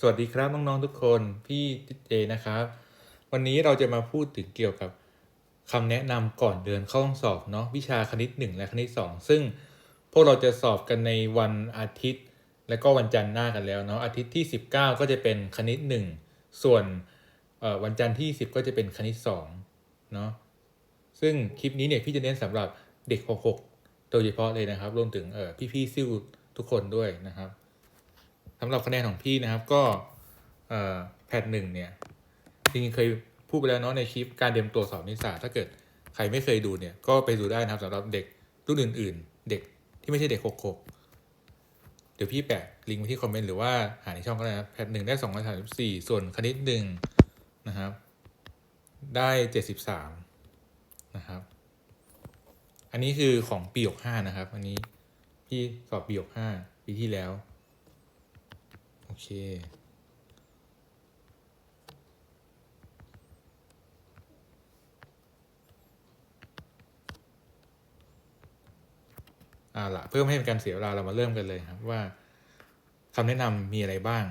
สวัสดีครับน้องๆทุกคนพี่เจนะครับ วันนี้เราจะมาพูดถึงเกี่ยวกับคำแนะนำก่อนเดินเข้าห้องสอบเนาะวิชาคณิต 1 และคณิต 2 ซึ่งพวกเราจะสอบกันในวันอาทิตย์ และก็วันจันทร์หน้ากันแล้วเนาะอาทิตย์ที่ 19 ก็จะเป็นคณิต 1 ส่วนวันจันทร์ที่ 10 ก็จะเป็นคณิต2เนาะซึ่งคลิปนี้เนี่ยพี่จะเน้นสำหรับเด็ก 66 โดยเฉพาะเลยนะครับ รวมถึงพี่ๆซิ่วทุกคนด้วยนะครับ สำหรับคะแนนของพี่นะครับก็แพทหนึ่งเนี่ยจริงๆเคยพูดไปแล้วเนาะในคลิปการเตรียมตัวสอบนิสสาถ้าเกิดใครไม่เคยดูเนี่ยก็ไปดูได้นะครับสำหรับเด็กรุ่นอื่น ๆ เด็กที่ไม่ใช่เด็กหกหกเดี๋ยวพี่แปะลิงก์ไว้ที่คอมเมนต์หรือว่าหาในช่องก็ได้นะแพทหนึ่งได้สองร้อยสามสิบสี่ส่วนคณิตหนึ่งนะครับ ได้เจ็ดสิบสามนะครับ อันนี้คือของปีหกห้านะครับ อันนี้พี่สอบปีหกห้าปีที่แล้ว โอเค อ่าละเพื่อไม่ให้เป็นการเสียเวลาเรามาเริ่มกันเลยครับว่าคำแนะนำมีอะไรบ้าง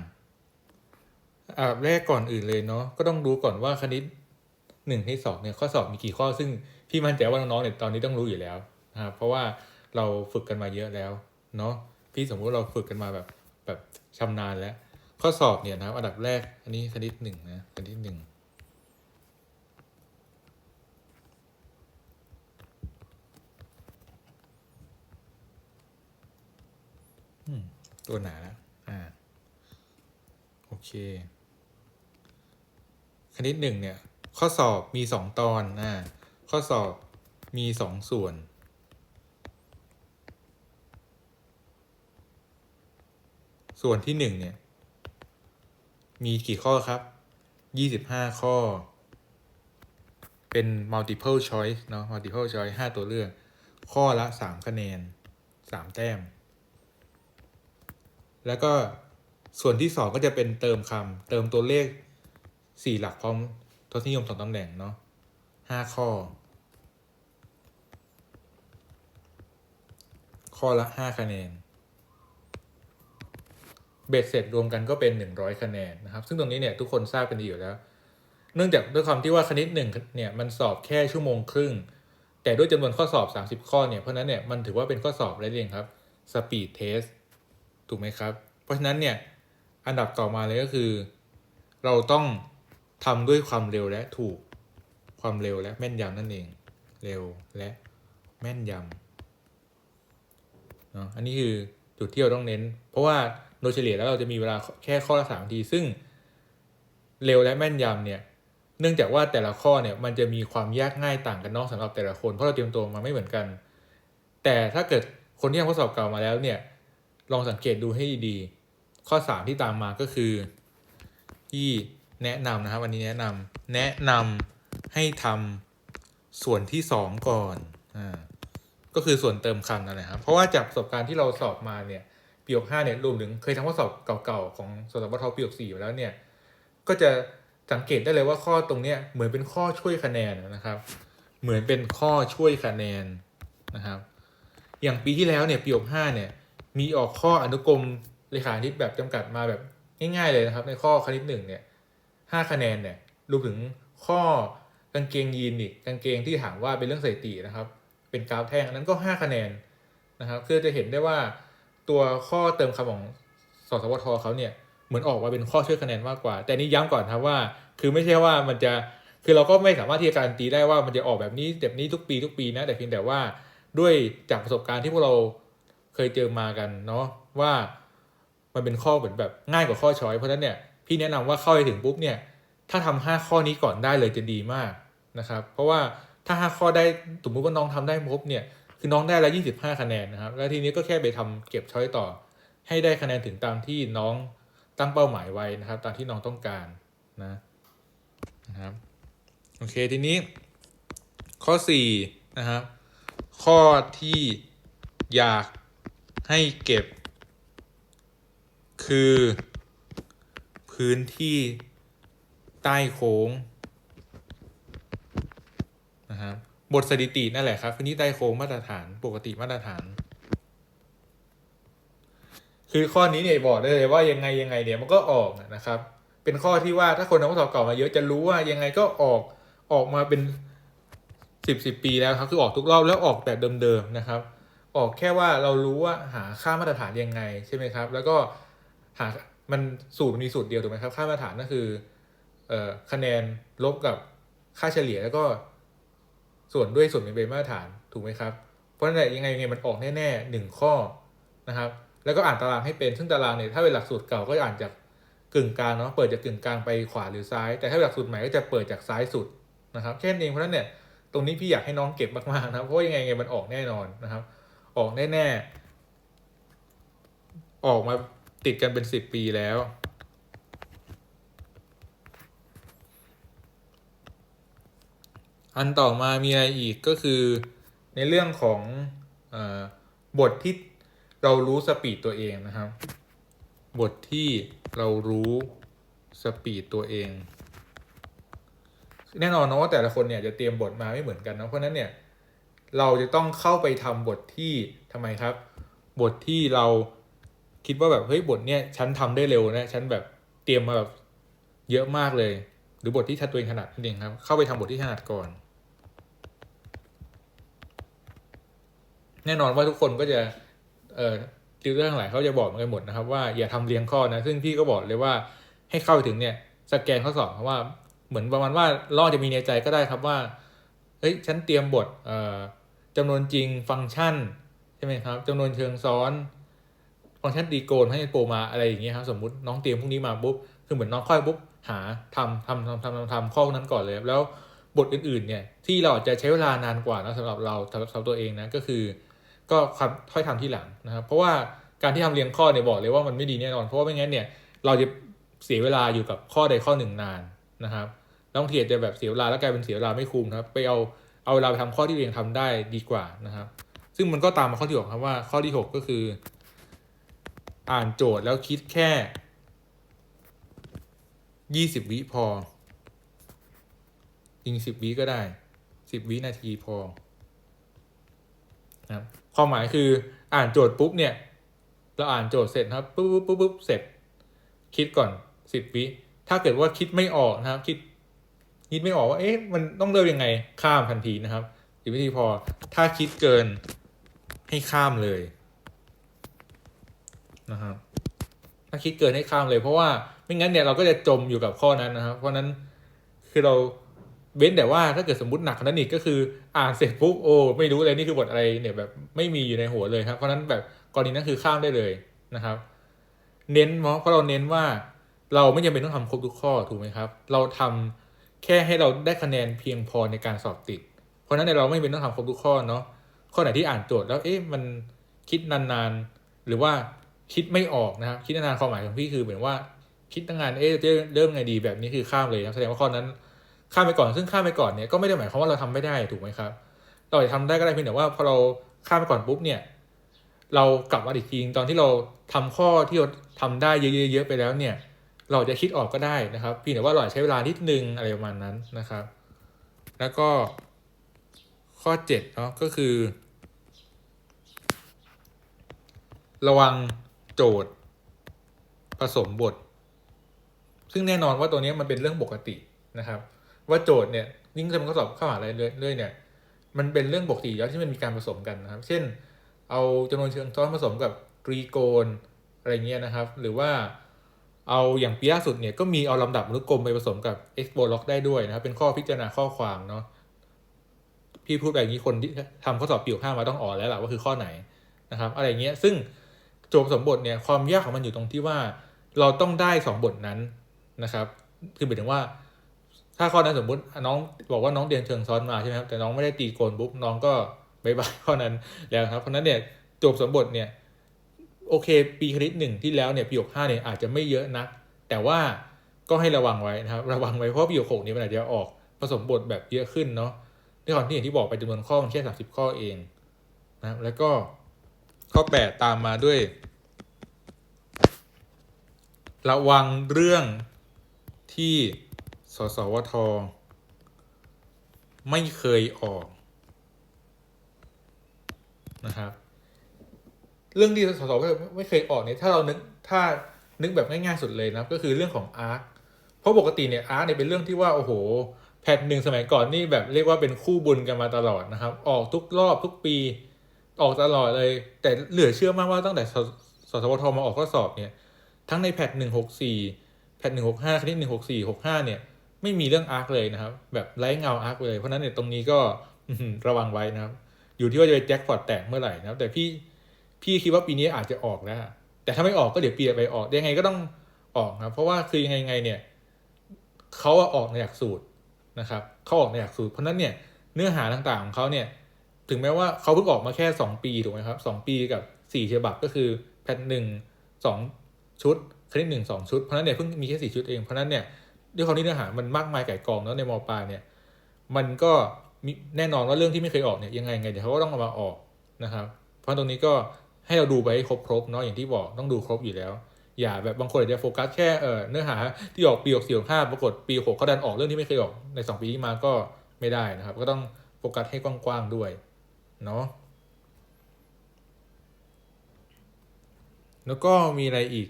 อ่าแรกก่อนอื่นเลยเนาะก็ต้องรู้ก่อนว่าคณิตหนึ่งที่สองเนี่ยข้อสอบมีกี่ข้อซึ่งพี่มั่นใจว่าน้องๆเนี่ยตอนนี้ต้องรู้อยู่แล้วนะครับเพราะว่าเราฝึกกันมาเยอะแล้วเนาะพี่สมมุติเราฝึกกันมาแบบ แบบชำนาญแล้ว ข้อสอบเนี่ยนะครับอันดับแรก อันนี้คณิตหนึ่งนะคณิตหนึ่งตัวหนาแล้วอ่า โอเค คณิตหนึ่งเนี่ย ข้อสอบมีสองตอน อ่า ข้อสอบมีสองส่วน ส่วนที่หนึ่งเนี่ย มีกี่ข้อครับยี่สิบห้าข้อ เป็น multiple choice เนาะ multiple choice ห้าตัวเลือก ข้อละสามคะแนนสามแต้ม แล้วก็ส่วนที่สองก็จะเป็นเติมคำเติมตัวเลขสี่หลักพร้อมทศนิยมสองตำแหน่งเนาะห้าข้อ ข้อละห้าคะแนน เบ็ดเสร็จรวมกันก็เป็น 100 คะแนนนะครับ ซึ่งตรงนี้เนี่ยทุกคนทราบกันดีอยู่แล้ว เนื่องจากด้วยความที่ว่าคณิตหนึ่งเนี่ยมันสอบแค่ชั่วโมงครึ่ง แต่ด้วยจำนวนข้อสอบ 30 ข้อเนี่ยเพราะนั้นเนี่ยมันถือว่าเป็นข้อสอบอะไรเองครับ speed test ถูกไหมครับ เพราะฉะนั้นเนี่ยอันดับต่อมาเลยก็คือ เราต้องทำด้วยความเร็วและถูกความเร็วและแม่นยำนั่นเอง เร็วและแม่นยำเนาะอันนี้คือจุดที่เราต้องเน้น เพราะว่า โดยเฉลี่ยแล้วเราจะมีเวลาแค่ข้อละสามนาที ซึ่งเร็วและแม่นยำเนี่ย เนื่องจากว่าแต่ละข้อเนี่ยมันจะมีความยากง่ายต่างกันนอกสำหรับแต่ละคน เพราะเราเตรียมตัวมาไม่เหมือนกัน แต่ถ้าเกิดคนที่ทำข้อสอบเก่ามาแล้วเนี่ย ลองสังเกตดูให้ดีๆข้อสามที่ตามมาก็คือ ที่แนะนำนะครับวันนี้แนะนำแนะนำให้ทำส่วนที่สองก่อนอ่าก็คือส่วนเติมคำนั่นแหละครับเพราะว่าจากประสบการณ์ที่เราสอบมาเนี่ย ปีหกห้าเนี่ยรวมถึงเคยทำข้อสอบเก่าๆของสสบทปีหกสี่อยู่แล้วเนี่ยก็จะสังเกตได้เลยว่าข้อตรงเนี้ยเหมือนเป็นข้อช่วยคะแนนนะครับ เหมือนเป็นข้อช่วยคะแนนนะครับ อย่างปีที่แล้วเนี่ยปีหกห้าเนี่ยมีออกข้ออนุกรมเลขาคณิตแบบจำกัดมาแบบง่ายๆเลยนะครับ ในข้อคณิตหนึ่งเนี่ยห้าคะแนนเนี่ยรวมถึงข้อกางเกงยีนอีกกางเกงที่ถามว่าเป็นเรื่องสถิตินะครับ เป็นกราฟแท่งอันนั้นก็ 5 คะแนนนะครับคือจะเห็นได้ว่า ตัวข้อเติมคำของสสวทเขาเนี่ยเหมือนออกมาเป็นข้อช่วยคะแนนมากกว่า แต่นี่ย้ำก่อนครับว่า คือไม่ใช่ว่ามันจะคือเราก็ไม่สามารถที่จะการันตีได้ว่ามันจะออกแบบนี้แบบนี้ทุกปีทุกปีนะแต่เพียงแต่ว่าด้วยจากประสบการณ์ที่พวกเราเคยเจอมากันเนาะว่ามันเป็นข้อเหมือนแบบง่ายกว่าข้อช้อยเพราะฉะนั้นเนี่ยพี่แนะนำว่าเข้าไปถึงปุ๊บเนี่ยถ้าทำห้าข้อนี้ก่อนได้เลยจะดีมากนะครับ เพราะว่าถ้าห้าข้อได้สมมติว่าน้องทำได้ครบเนี่ย คือน้องได้ละยี่สิบห้าคะแนนนะครับ แล้วทีนี้ก็แค่ไปทำเก็บช้อยต่อ ให้ได้คะแนนถึงตามที่น้องตั้งเป้าหมายไว้นะครับ ตามที่น้องต้องการนะนะครับโอเคทีนี้ ข้อสี่นะครับข้อที่อยากให้เก็บ คือ พื้นที่ใต้โค้งนะครับ บทสถิตินั่นแหละครับพื้นที่ใต้โค้งมาตรฐานปกติมาตรฐาน คือข้อนี้เนี่ยบอกได้เลยว่ายังไงยังไงเนี่ยมันก็ออกนะครับ เป็นข้อที่ว่าถ้าคนทำข้อสอบเก่ามาเยอะจะรู้ว่ายังไงก็ออกออกมาเป็นสิบสิบปีแล้วครับ คือออกทุกรอบแล้วออกแบบเดิมๆนะครับ ออกแค่ว่าเรารู้ว่าหาค่ามาตรฐานยังไงใช่ไหมครับ แล้วก็หามันสูตรมันมีสูตรเดียวถูกไหมครับ ค่ามาตรฐานก็คือออคะแนนลบกับค่าเฉลี่ยแล้วก็ ส่วนด้วยส่วนเป็นมาตรฐานถูกไหมครับ เพราะฉะนั้นยังไงยังไงมันออกแน่ๆหนึ่งข้อนะครับ แล้วก็อ่านตารางให้เป็นซึ่งตารางเนี่ยถ้าเป็นหลักสูตรเก่าก็อ่านจากกึ่งกลางเนาะเปิดจากกึ่งกลางไปขวาหรือซ้าย แต่ถ้าหลักสูตรใหม่ก็จะเปิดจากซ้ายสุดนะครับแค่นั้นเองเพราะนั้นเนี่ยตรงนี้พี่อยากให้น้องเก็บมากๆนะเพราะยังไงยังไงมันออกแน่นอนนะครับ ออกแน่ๆออกมาติดกันเป็นสิบปีแล้ว อันต่อมามีอะไรอีกก็คือในเรื่องของอบทที่เรารู้สปีดตัวเองนะครับ บทที่เรารู้สปีดตัวเอง แน่นอนนะว่าแต่ละคนเนี่ยจะเตรียมบทมาไม่เหมือนกันนะเพราะนั้นเนี่ยเราจะต้องเข้าไปทำบทที่ทำไมครับ บทที่เราคิดว่าแบบเฮ้ยบทเนี่ยฉันทำได้เร็วนะฉันแบบเตรียมมาแบบเยอะมากเลย หรือบทที่ชัดตัวเองถนัดนั่นเองครับ เข้าไปทำบทที่ถนัดก่อน แน่นอนว่าทุกคนก็จะเอ่อติวเตอร์ทั้งหลายเขาจะบอกกันหมดนะครับ ว่าอย่าทำเรียงข้อนะ ซึ่งพี่ก็บอกเลยว่าให้เข้าไปถึงเนี่ยสแกนข้อสอบเพราะว่าเหมือนประมาณว่าล่อจะมีในใจก็ได้ครับว่าเฮ้ยฉันเตรียมบทเอ่อจำนวนจริงฟังก์ชันใช่ไหมครับจำนวนเชิงซ้อนฟังก์ชันตีโกนให้โปรมาอะไรอย่างเงี้ยครับสมมุติน้องเตรียมพวกนี้มาปุ๊บคือเหมือนน้องค่อยปุ๊บหาทำทำทำทำทำทำข้อนั้นก่อนเลย แล้วบทอื่นๆเนี่ยที่เราอาจจะใช้เวลานานกว่านะสำหรับเราสำหรับสำหรับตัวเองนะก็คือ ก็ความค่อยทำที่หลังนะครับ เพราะว่าการที่ทำเรียงข้อเนี่ยบอกเลยว่ามันไม่ดีแน่นอน เพราะว่าไม่งั้นเนี่ยเราจะเสียเวลาอยู่กับข้อใดข้อหนึ่งนานนะครับแล้วบางทีอาจะแบบเสียเวลาแล้วกลายเป็นเสียเวลาไม่คุ้มนะครับไปเอาเอาเวลาไปทำข้อที่ตัวเองทำได้ดีกว่านะครับ ซึ่งมันก็ตามมาข้อที่หกครับว่าข้อที่หกก็คือ อ่านโจทย์แล้วคิดแค่ยี่สิบวิพอจริงสิบวิก็ได้สิบวินาทีพอนะครับ ความหมายคืออ่านโจทย์ปุ๊บเนี่ย เราอ่านโจทย์เสร็จครับปุ๊บปุ๊บปุ๊บปุ๊บเสร็จ คิดก่อนสิบวิถ้าเกิดว่าคิดไม่ออกนะครับ คิดคิดไม่ออกว่าเอ๊ะมันต้องเริ่มยังไงข้ามทันทีนะครับสิบวิธีพอถ้าคิดเกินให้ข้ามเลยนะครับถ้าคิดเกินให้ข้ามเลย เพราะว่าไม่งั้นเนี่ยเราก็จะจมอยู่กับข้อนั้นนะครับ เพราะนั้นคือเรา เว้นแต่ว่าถ้าเกิดสมมติหนักกว่านั้นอีกก็คือ อ่านเสร็จปุ๊บโอ้ไม่รู้เลยนี่คือบทอะไรเนี่ยแบบไม่มีอยู่ในหัวเลยครับเพราะนั้นแบบกรณีนั้นคือข้ามได้เลยนะครับ เน้นเพราะเราเน้นว่าเราไม่จำเป็นต้องทำครบทุกข้อถูกไหมครับ เราทำแค่ให้เราได้คะแนนเพียงพอในการสอบติด เพราะนั้นเราไม่จำเป็นต้องทำครบทุกข้อเนาะข้อไหนที่อ่านโจทย์แล้วเอ๊ะมันคิดนานๆ หรือว่าคิดไม่ออกนะครับ คิดนานๆความหมายของพี่คือเหมือนว่าคิดตั้งนานเอ๊ะจะเริ่มไงดีแบบนี้คือข้ามเลยนะแสดงว่าข้อนั้น ข้ามไปก่อนซึ่งข้ามไปก่อนเนี่ยก็ไม่ได้หมายความว่าเราทำไม่ได้ถูกไหมครับ เราจะทำได้ก็ได้เพียงแต่ว่าพอเราข้ามไปก่อนปุ๊บเนี่ย เรากลับมาอีกทีตอนที่เราทำข้อที่เราทำได้เยอะๆไปแล้วเนี่ย เราจะคิดออกก็ได้นะครับเพียงแต่ว่าเราใช้เวลานิดนึงอะไรประมาณนั้นนะครับ แล้วก็ข้อเจ็ดเนาะก็คือ ระวังโจทย์ผสมบท ซึ่งแน่นอนว่าตัวนี้มันเป็นเรื่องปกตินะครับ ว่าโจทย์เนี่ยยิ่งจะมันก็สอบเข้ามหาอะไรเรื่อยๆเนี่ยมันเป็นเรื่องปกติแล้วที่มันมีการผสมกันนะครับ เช่น เอาจำนวนเชิงซ้อนผสมกับตรีโกณอะไรเงี้ยนะครับ หรือว่าเอาอย่างปีล่าสุดเนี่ยก็มีเอาลำดับมนุษย์กลมไปผสมกับ expo log ได้ด้วยนะครับ เป็นข้อพิจารณาข้อความเนาะพี่พูดแบบนี้คนที่ทำข้อสอบปีหกห้ามาต้องอ่อนแล้วแหละว่าคือข้อไหนนะครับ อะไรเงี้ยซึ่งโจทย์ผสมบทเนี่ยความยากของมันอยู่ตรงที่ว่า เราต้องได้สองบทนั้นนะครับ คือหมายถึงว่า ถ้าข้อนั้นสมมติน้องบอกว่าน้องเรียนเชิงซ้อนมาใช่ไหมครับแต่น้องไม่ได้ตีโกนปุ๊บน้องก็บายบายข้อนั้นแล้วครับ เพราะนั้นเนี่ยจทย์สมบทเนี่ยโอเค ปีคณิตหนึ่งที่แล้วเนี่ยปีหกห้าเนี่ยอาจจะไม่เยอะนักแต่ว่าก็ให้ระวังไว้นะครับ ระวังไว้เพราะปีหกเนี่ยมันอาจจะออกผสมบทแบบเยอะขึ้นเนาะด้วยความที่อย่างที่บอกไปจำนวนข้อมันแค่สามสิบข้อเองนะครับแล้วก็ข้อแปดตามมาด้วย ระวังเรื่องที่ สสวท ไม่เคยออก นะครับ เรื่องที่สสวไม่เคยออกเนี่ยถ้าเรานึกถ้านึกแบบง่ายๆสุดเลยนะก็คือเรื่องของอาร์คเพราะปกติเนี่ยอาร์คเนี่ยเป็นเรื่องที่ว่าโอ้โห แพทหนึ่งสมัยก่อนนี่แบบเรียกว่าเป็นคู่บุญกันมาตลอดนะครับ ออกทุกรอบทุกปีออกตลอดเลย แต่เหลือเชื่อมากว่าตั้งแต่สสสวทมาออกข้อสอบเนี่ย ทั้งในแพทหนึ่งหกสี่แพทหนึ่งหกห้าคณิตหนึ่งหกสี่หกห้าเนี่ย ไม่มีเรื่องอาร์คเลยนะครับ แบบไร้เงาอาร์คเลย เพราะนั้นเนี่ยตรงนี้ก็ระวังไว้นะครับ อยู่ที่ว่าจะไปแจ็คพอตแตกเมื่อไหร่นะครับ แต่พี่พี่คิดว่าปีนี้อาจจะออกแล้วแต่ถ้าไม่ออกก็เดี๋ยวปีไปออกยังไงก็ต้องออกนะครับ เพราะว่าคือยังไงไงเนี่ยเขาออกในหลักสูตรนะครับเขาออกในหลักสูตร เพราะนั้นเนี่ยเนื้อหาต่างๆของเขาเนี่ย ถึงแม้ว่าเขาเพิ่งออกมาแค่ 2 ปีถูกไหมครับสองปีกับ4ฉบับก็คือแพทหนึ่งสองชุดคณิตหนึ่งสองชุดเพราะนั้นเนี่ยเพิ่งมีแค่สี่ชุดเองเพราะนั้นเนี่ย ด้วยความที่เนื้อหามันมากมายไก่กองแล้วในมปลายเนี่ย มันก็แน่นอนว่าเรื่องที่ไม่เคยออกเนี่ยยังไงไงเดี๋ยวเขาก็ต้องเอามาออกนะครับ เพราะตรงนี้ก็ให้เราดูไปให้ครบๆเนาะอย่างที่บอกต้องดูครบอยู่แล้ว อย่าแบบบางคนอาจจะโฟกัสแค่เออเนื้อหาที่ออกปีหกสี่หกห้าปรากฏปีหกเขาดันออกเรื่องที่ไม่เคยออกในสองปีที่มาก็ไม่ได้นะครับ ก็ต้องโฟกัสให้กว้างๆด้วยเนาะแล้วก็มีอะไรอีก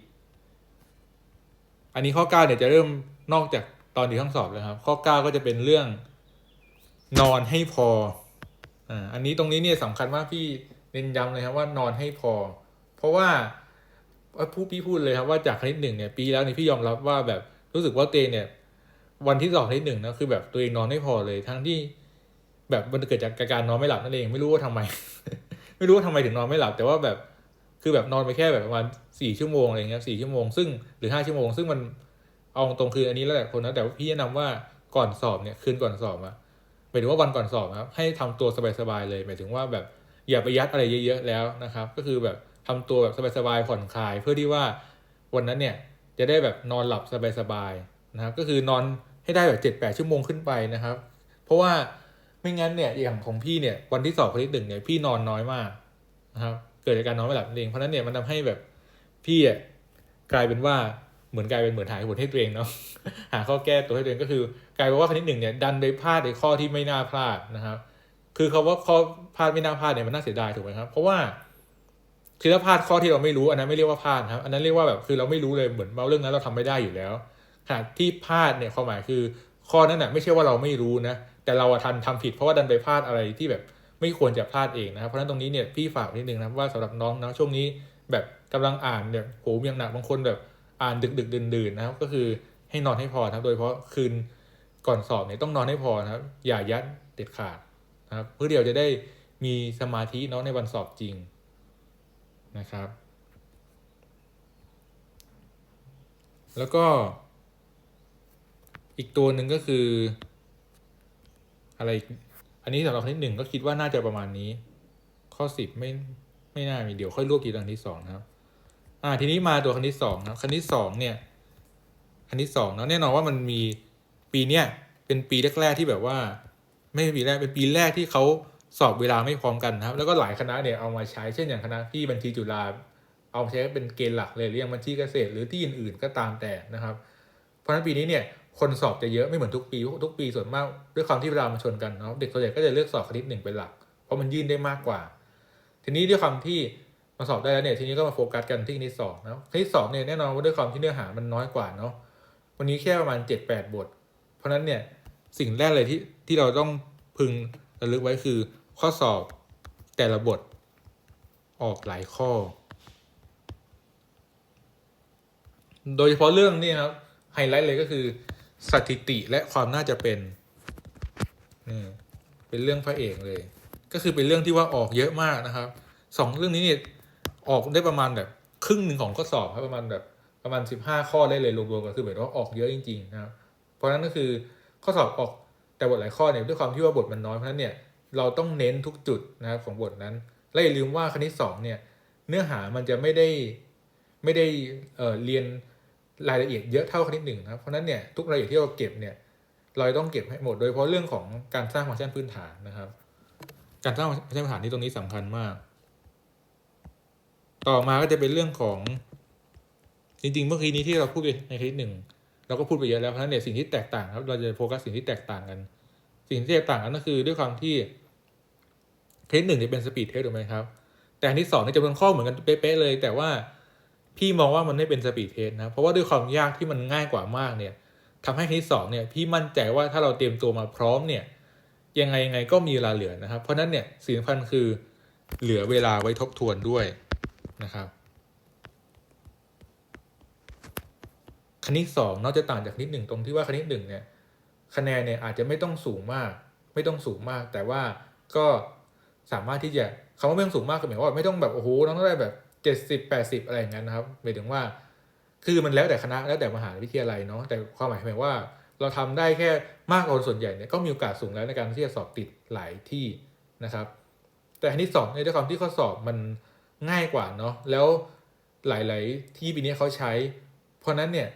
อันนี้ข้อก้าเนี่ยจะเริ่ม นอกจากตอนที่ทั้งสอบแล้วครับ ข้อเก้าก็จะเป็นเรื่องนอนให้พออ่าอันนี้ตรงนี้เนี่ยสำคัญมากพี่เน้นย้ำเลยครับว่านอนให้พอ เพราะว่าผู้พี่พูดเลยครับว่าจากคณิตหนึ่งเนี่ยปีแล้วเนี่ยพี่ยอมรับว่าแบบรู้สึกว่าเองเนี่ย วันที่สอบคณิตหนึ่งนะคือแบบตัวเองนอนไม่พอเลย ทั้งที่แบบมันเกิดจากการนอนไม่หลับนั่นเองไม่รู้ว่าทำไม ไม่รู้ว่าทำไมถึงนอนไม่หลับ แต่ว่าแบบคือแบบนอนไปแค่แบบประมาณสี่ชั่วโมงอะไรเงี้ยสี่ชั่วโมงซึ่งหรือห้าชั่วโมง ซึ่งมัน เอาตรงคืออันนี้แล้วแต่คนนะแต่ว่าพี่แนะนำว่าก่อนสอบเนี่ยคืนก่อนสอบอะหมายถึงว่าวันก่อนสอบครับให้ทำตัวสบายๆเลย หมายถึงว่าแบบอย่าไปยัดอะไรเยอะๆแล้วนะครับ ก็คือแบบทำตัวแบบสบายๆผ่อนคลาย เพื่อที่ว่าวันนั้นเนี่ยจะได้แบบนอนหลับสบายๆนะครับ ก็คือนอนให้ได้แบบเจ็ดแปดชั่วโมงขึ้นไปนะครับ เพราะว่าไม่งั้นเนี่ยอย่างของพี่เนี่ยวันที่สอบคณิตหนึ่งเนี่ยพี่นอนน้อยมากนะครับเกิดจากการนอนไม่หลับนั่นเองเพราะนั้นเนี่ยมันทำให้แบบพี่อะกลายเป็นว่า เหมือนกลายเป็นเหมือนหายผลให้ตัวเองเนาะหาข้อแก้ตัวให้ตัวเองก็คือกลายเป็นว่าคณิตหนึ่งเนี่ยดันไปพลาดในข้อที่ไม่น่าพลาดนะครับคือเขาว่าข้อพลาดไม่น่าพลาดเนี่ยมันน่าเสียดายถูกไหมครับเพราะว่าคือถ้าพลาดข้อที่เราไม่รู้อันนั้นไม่เรียกว่าพลาดครับ อันนั้นเรียกว่าแบบคือเราไม่รู้เลยเหมือนเรื่องนั้นเราทำไม่ได้อยู่แล้วขณะที่พลาดเนี่ยความหมายคือ ข้อนั้นน่ะไม่ใช่ว่าเราไม่รู้นะแต่เราทันทำผิดเพราะว่าดันไปพลาดอะไรที่แบบไม่ควรจะพลาดเองนะครับเพราะฉะนั้นตรงนี้เนี่ยพี่ฝากนิดนึงนะว่าสำหรับน้องนะช่วงนี้แบบกำลังอ่านเนี่ยโหยังหนักบางคนแบบ อ่านดึกดึกดื่นดื่นๆนะครับ ก็คือให้นอนให้พอนะครับ โดยเฉพาะคืนก่อนสอบเนี่ยต้องนอนให้พอนะครับ อย่ายัดเด็ดขาดนะครับ เพื่อเดี๋ยวจะได้มีสมาธิเนาะในวันสอบจริงนะครับ แล้วก็ อีกตัวหนึ่งก็คือ อะไร อันนี้สำหรับคณิตหนึ่งก็คิดว่าน่าจะประมาณนี้ ข้อสิบไม่ไม่น่ามีเดี๋ยวค่อยรวบทีหลังที่สองนะครับ อ่าทีนี้มาตัวคณิตสองนะครับคณิตสองเนี่ยคณิตสองเนาะแน่นอนว่ามันมีปีเนี้ยเป็นปีแรกๆที่แบบว่า ไม่ใช่ปีแรกเป็นปีแรกที่เขาสอบเวลาไม่พร้อมกันนะครับ แล้วก็หลายคณะเนี่ยเอามาใช้เช่นอย่างคณะที่บัญชีจุฬาเอามาใช้เป็นเกณฑ์หลักเลยหรือย่างบัญชีเกษตรหรือที่อื่นๆก็ตามแต่นะครับ เพราะฉะนั้นปีนี้เนี่ยคนสอบจะเยอะไม่เหมือนทุกปีทุกปีส่วนมากด้วยความที่เวลามันชนกันเนาะเด็กส่วนใหญ่ก็จะเลือกสอบคณิตหนึ่งเป็นหลัก เพราะมันยื่นได้มากกว่า ทีนี้ด้วยความที่ มาสอบได้แล้วเนี่ยทีนี้ก็มาโฟกัสกันที่คณิตสองนะคณิตสองเนี่ยแน่นอนว่าด้วยความที่เนื้อหามันน้อยกว่าเนาะวันนี้แค่ประมาณเจ็ดแปดบท เพราะนั้นเนี่ยสิ่งแรกเลยที่ที่เราต้องพึงระลึกไว้คือ ข้อสอบแต่ละบท ออกหลายข้อ โดยเฉพาะเรื่องนี้นะครับไฮไลท์เลยก็คือ สถิติและความน่าจะเป็นนี่เป็นเรื่องพระเอกเลย ก็คือเป็นเรื่องที่ว่าออกเยอะมากนะครับสองเรื่องนี้เนี่ย ออกได้ประมาณแบบครึ่งหนึ่งของข้อสอบครับประมาณแบบประมาณสิบห้าข้อได้เลยรวมๆกันคือหมายถึงว่าออกเยอะจริงๆนะครับเพราะนั้นก็คือข้อสอบออกแต่บทหลายข้อเนี่ยด้วยความที่ว่าบทมันน้อยเพราะฉะนั้นเนี่ยเราต้องเน้นทุกจุดนะครับของบทนั้น และอย่าลืมว่าคณิตสองเนี่ยเนื้อหามันจะไม่ได้ไม่ได้เอ่อเรียนรายละเอียดเยอะเท่าคณิตหนึ่งนะครับเพราะนั้นเนี่ยทุกรายละเอียดที่เราเก็บเนี่ยเราต้องเก็บให้หมด โดยเฉพาะเรื่องของการสร้างฟังก์ชันพื้นฐานนะครับ การสร้างฟังก์ชันพื้นฐานที่ตรงนี้สำคัญมาก ต่อมาก็จะเป็นเรื่องของจริงๆ เมื่อกี้นี้ที่เราพูดไปในคลิปหนึ่งเราก็พูดไปเยอะแล้วเพราะฉะนั้นเนี่ยสิ่งที่แตกต่างครับ เราจะโฟกัสสิ่งที่แตกต่างกัน สิ่งที่แตกต่างกันก็คือด้วยความที่เทสหนึ่งจะเป็นสปีดเทสถูกไหมครับ แต่อันที่สองเนี่ยจำนวนข้อเหมือนกันเป๊ะๆเลย แต่ว่าพี่มองว่ามันไม่เป็นสปีดเทสนะ เพราะว่าด้วยความยากที่มันง่ายกว่ามากเนี่ยทำให้คณิตสองเนี่ย พี่มั่นใจว่าถ้าเราเตรียมตัวมาพร้อมเนี่ย ยังไงยังไงก็มีเวลาเหลือนะครับ เพราะฉะนั้นเนี่ยสิ่งสำคัญคือเหลือเวลาไว้ทบทวนด้วย นะครับคณิตสองนอกจากต่างจากคณิตหนึ่งตรงที่ว่าคณิตหนึ่งเนี่ยคะแนนเนี่ยอาจจะไม่ต้องสูงมาก ไม่ต้องสูงมาก แต่ว่าก็สามารถที่จะคำว่าไม่ต้องสูงมากคือหมายว่าไม่ต้องแบบโอ้โหน้องต้องได้แบบเจ็ดสิบแปดสิบอะไรอย่างนั้นนะครับหมายถึงว่า คือมันแล้วแต่คณะแล้วแต่มหาวิทยาลัยเนาะแต่ความหมายหมายว่า เราทำได้แค่มากกว่าส่วนใหญ่เนี่ยก็มีโอกาสสูงแล้วในการที่จะสอบติดหลายที่นะครับ แต่อันที่สองในด้วยความที่ข้อสอบมัน ง่ายกว่าเนาะแล้วหลาย ๆ ที่ปีนี้เขาใช้ เพราะนั้นเนี่ย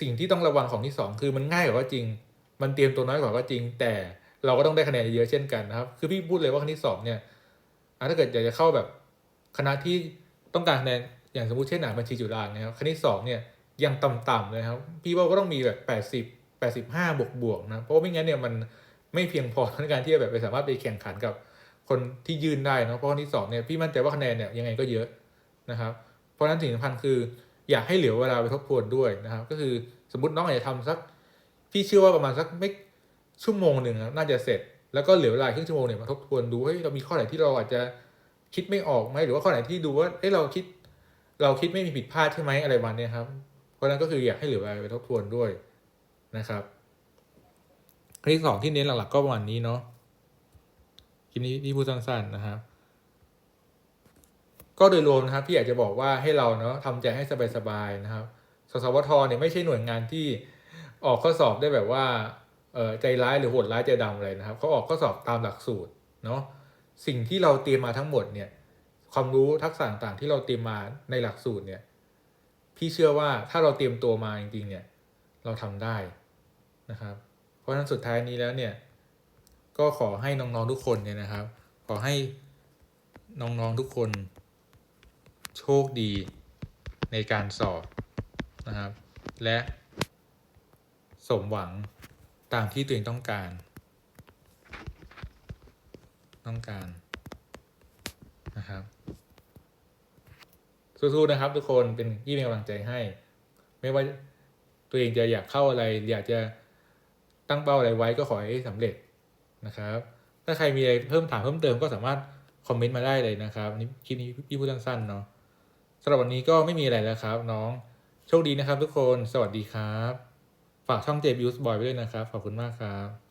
สิ่งที่ต้องระวังของที่สองคือมันง่ายกว่าก็จริง มันเตรียมตัวน้อยกว่าก็จริง แต่เราก็ต้องได้คะแนนเยอะเช่นกันนะครับ คือพี่พูดเลยว่าคณิตสองเนี่ยถ้าเกิดอยากจะเข้าแบบคณะที่ต้องการคะแนนอย่างสมมติเช่นอ่านบัญชีจุฬาเนะครับคณิตสองเนี่ยยังต่ำๆเลยครับ พี่ว่าก็ต้องมีแบบแปดสิบแปดสิบห้าบวกบวกๆนะเพราะไม่งั้นเนี่ยมันไม่เพียงพอในการที่จะแบบไปสามารถไปแข่งขันกับ คนที่ยื่นได้เนะเพราะว่าคณิตสองเนี่ยพี่มั่นใจว่าคะแนนเนี่ยยังไงก็เยอะนะครับ เพราะฉะนั้นสิ่งสำคัญคืออยากให้เหลือเวลาไปทบทวนด้วยนะครับ ก็คือสมมติน้องอาจจะทำสักพี่เชื่อว่าประมาณสักไม่ชั่วโมงหนึ่งน่าจะเสร็จ แล้วก็เหลือเวลาครึ่งชั่วโมงเนี่ยมาทบทวนดูเฮ้ยเรามีข้อไหนที่เราอาจจะคิดไม่ออกไหมหรือว่าข้อไหนที่ดูว่าเอ้ยเราคิด เราคิดไม่มีผิดพลาดใช่ไหมอะไรประมาณเนี้ยครับ เพราะฉะนั้นก็คืออยากให้เหลือเวลาไปทบทวนด้วยนะครับคลิปสองที่เน้นหลักๆก็ประมาณนี้เนาะ ลิปนี้ที่พูดสั้นๆนะครับ ก็โดยรวมนะครับพี่อยากจะบอกว่าให้เราเนาะทำใจให้สบายๆนะครับ สสวทเนี่ยไม่ใช่หน่วยงานที่ออกข้อสอบได้แบบว่าเออใจร้ายหรือโหดร้ายใจดำอะไรนะครับเขาออกข้อสอบตามหลักสูตรเนาะสิ่งที่เราเตรียมมาทั้งหมดเนี่ยความรู้ทักษะต่างๆที่เราเตรียมมาในหลักสูตรเนี่ยพี่เชื่อว่าถ้าเราเตรียมตัวมาจริงๆเนี่ยเราทำได้นะครับ เพราะฉะนั้นสุดท้ายนี้แล้วเนี่ย ก็ขอให้น้องๆทุกคนเนี่ยนะครับ ขอให้น้องๆทุกคน โชคดีในการสอบนะครับ และสมหวังตามที่ตัวเองต้องการ ต้องการนะครับสู้ๆนะครับ ทุกคนเป็นที่เป็นกำลังใจให้ ไม่ว่าตัวเองจะอยากเข้าอะไร อยากจะตั้งเป้าอะไรไว้ก็ขอให้สำเร็จ นะครับ ถ้าใครมีอะไรเพิ่มถามเพิ่มเติมก็สามารถคอมเมนต์มาได้เลยนะครับอันนี้คลิปนี้พี่พูดสั้นๆเนาะสำหรับวันนี้ก็ไม่มีอะไรแล้วครับ น้องโชคดีนะครับทุกคนสวัสดีครับ ฝากช่อง j b u s Boy ไว้ด้วยนะครับ ขอบคุณมากครับ